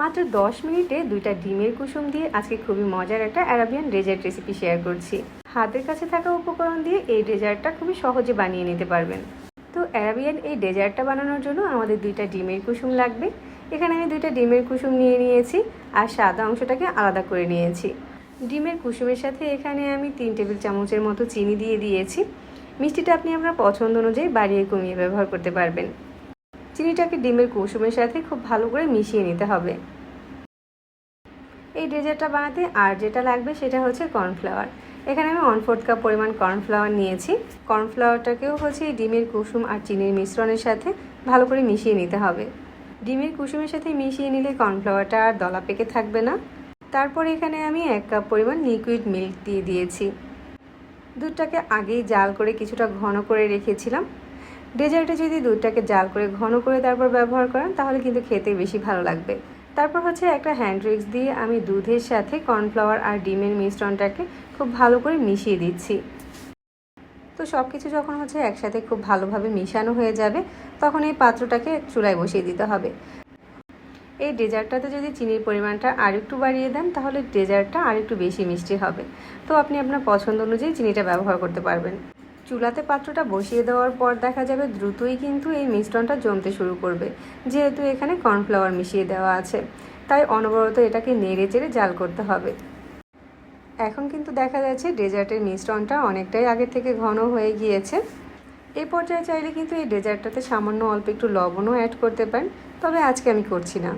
মাত্র দশ মিনিটে দুইটা ডিমের কুসুম দিয়ে আজকে খুবই মজার একটা অ্যারাবিয়ান ডেজার্ট রেসিপি শেয়ার করছি। হাতের কাছে থাকা উপকরণ দিয়ে এই ডেজার্টটা খুবই সহজে বানিয়ে নিতে পারবেন। তো অ্যারাবিয়ান এই ডেজার্টটা বানানোর জন্য আমাদের দুইটা ডিমের কুসুম লাগবে। এখানে আমি দুইটা ডিমের কুসুম নিয়ে নিয়েছি আর সাদা অংশটাকে আলাদা করে নিয়েছি। ডিমের কুসুমের সাথে এখানে আমি তিন টেবিল চামচের মতো চিনি দিয়ে দিয়েছি। মিষ্টিটা আপনি আপনার পছন্দ অনুযায়ী বাড়িয়ে কমিয়ে ব্যবহার করতে পারবেন। চিনিটাকে ডিমের কুসুমের সাথে খুব ভালো করে মিশিয়ে নিতে হবে। এই ডেজার্টটা বানাতে আর যেটা লাগবে সেটা হচ্ছে কর্নফ্লাওয়ার। এখানে আমি ওয়ান ফোর্থ কাপ পরিমাণ কর্নফ্লাওয়ার নিয়েছি। কর্নফ্লাওয়ারটাকেও হচ্ছে ডিমের কুসুম আর চিনির মিশ্রণের সাথে ভালো করে মিশিয়ে নিতে হবে। ডিমের কুসুমের সাথে মিশিয়ে নিলে কর্নফ্লাওয়ারটা আর দলা পেকে থাকবে না। তারপর এখানে আমি এক কাপ পরিমাণ লিকুইড মিল্ক দিয়ে দিয়েছি। দুধটাকে আগেই জাল করে কিছুটা ঘন করে রেখেছিলাম। ডেজার্টে যদি দুধটাকে জাল করে ঘন করে তারপর ব্যবহার করেন, তাহলে কিন্তু খেতে বেশি ভালো লাগবে। তারপর হচ্ছে একটা হ্যান্ড উইক্স দিয়ে আমি দুধের সাথে কর্নফ্লাওয়ার আর ডিমের মিশ্রণটাকে খুব ভালো করে মিশিয়ে দিচ্ছি। তো সব কিছু যখন হচ্ছে একসাথে খুব ভালোভাবে মিশানো হয়ে যাবে, তখন এই পাত্রটাকে চুলায় বসিয়ে দিতে হবে। এই ডেজার্টটাতে যদি চিনির পরিমাণটা আর একটু বাড়িয়ে দেন, তাহলে ডেজার্টটা আর একটু বেশি মিষ্টি হবে। তো আপনি আপনার পছন্দ অনুযায়ী চিনিটা ব্যবহার করতে পারবেন। চুলাতে পাত্রটা বসিয়ে দেওয়ার পর দেখা যাবে দ্রুতই কিন্তু এই মিশ্রণটা জমতে শুরু করবে। যেহেতু এখানে কর্নফ্লাওয়ার মিশিয়ে দেওয়া আছে, তাই অনবরত এটাকে নেড়ে চেড়ে জাল করতে হবে। এখন কিন্তু দেখা যাচ্ছে ডেজার্টের মিশ্রণটা অনেকটাই আগে থেকে ঘন হয়ে গিয়েছে। এই পর্যায়ে চাইলে কিন্তু এই ডেজার্টটাতে সামান্য অল্প একটু লবণও অ্যাড করতে পারেন, তবে আজকে আমি করছি না।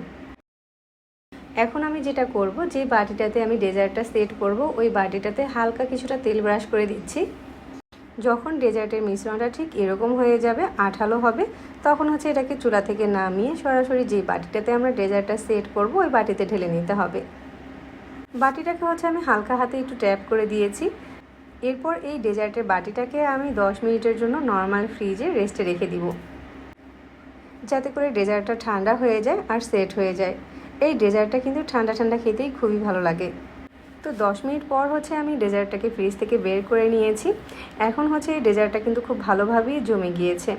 এখন আমি যেটা করব, যে বাটিটাতে আমি ডেজার্টটা সেট করব, ওই বাটিটাতে হালকা কিছুটা তেল ব্রাশ করে দিচ্ছি। যখন ডেজার্টের মিশ্রণটা ঠিক এরকম হয়ে যাবে, আঠালো হবে, তখন হচ্ছে এটাকে চুলা থেকে নামিয়ে সরাসরি যে বাটিটাতে আমরা ডেজার্টটা সেট করব, ওই বাটিতে ঢেলে নিতে হবে। বাটিটাকে হচ্ছে আমি হালকা হাতে একটু ট্যাপ করে দিয়েছি। এরপর এই ডেজার্টের বাটিটাকে আমি 10 মিনিটের জন্য নর্মাল ফ্রিজে রেস্টে রেখে দিব। যাতে করে ডেজার্টটা ঠান্ডা হয়ে যায় আর সেট হয়ে যায়। এই ডেজার্টটা কিন্তু ঠান্ডা ঠান্ডা খেতেই খুবই ভালো লাগে। তো 10 মিনিট পর হচ্ছে আমি ডেজার্টটাকে ফ্রিজ থেকে বের করে নিয়েছি। এখন হচ্ছে এই ডেজার্টটা কিন্তু খুব ভালোভাবেই জমে গিয়েছে।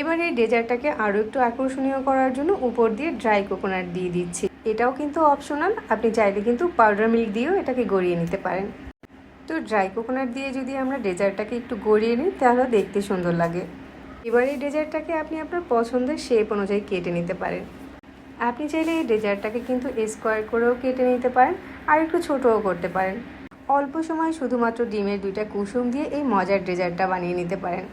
এবার এই ডেজার্টটাকে আরও একটু আকর্ষণীয় করার জন্য উপর দিয়ে ড্রাই কোকোনাট দিয়ে দিচ্ছি। এটাও কিন্তু অপশনাল, আপনি চাইলে কিন্তু পাউডার মিল্ক দিয়েও এটাকে গড়িয়ে নিতে পারেন। তো ড্রাই কোকোনাট দিয়ে যদি আমরা ডেজার্টটাকে একটু গড়িয়ে নিই, তাহলে দেখতে সুন্দর লাগে। এবার এই ডেজার্টটাকে আপনি আপনার পছন্দের শেপ অনুযায়ী কেটে নিতে পারেন। আপনি চাইলে এই ডেজার্টটাকে কিন্তু স্কোয়ার করেও কেটে নিতে পারেন আর একটু ছোটও করতে পারেন। অল্প সময় শুধুমাত্র ডিমের দুইটা কুসুম দিয়ে এই মজার ডেজার্টটা বানিয়ে নিতে পারেন।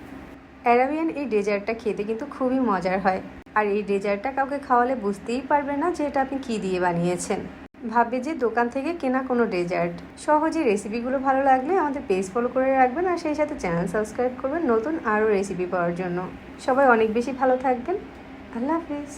অ্যারাবিয়ান এই ডেজার্টটা খেতে কিন্তু খুবই মজার হয়। আর এই ডেজার্টটা কাউকে খাওয়ালে বুঝতেই পারবে না যে এটা আপনি কী দিয়ে বানিয়েছেন। ভাববে যে দোকান থেকে কেনা কোনো ডেজার্ট। সহজে রেসিপিগুলো ভালো লাগলে আমাদের পেজ ফলো করে রাখবেন আর সেই সাথে চ্যানেল সাবস্ক্রাইব করবেন নতুন আরও রেসিপি পাওয়ার জন্য। সবাই অনেক বেশি ভালো থাকবেন। আল্লাহ হাফিজ।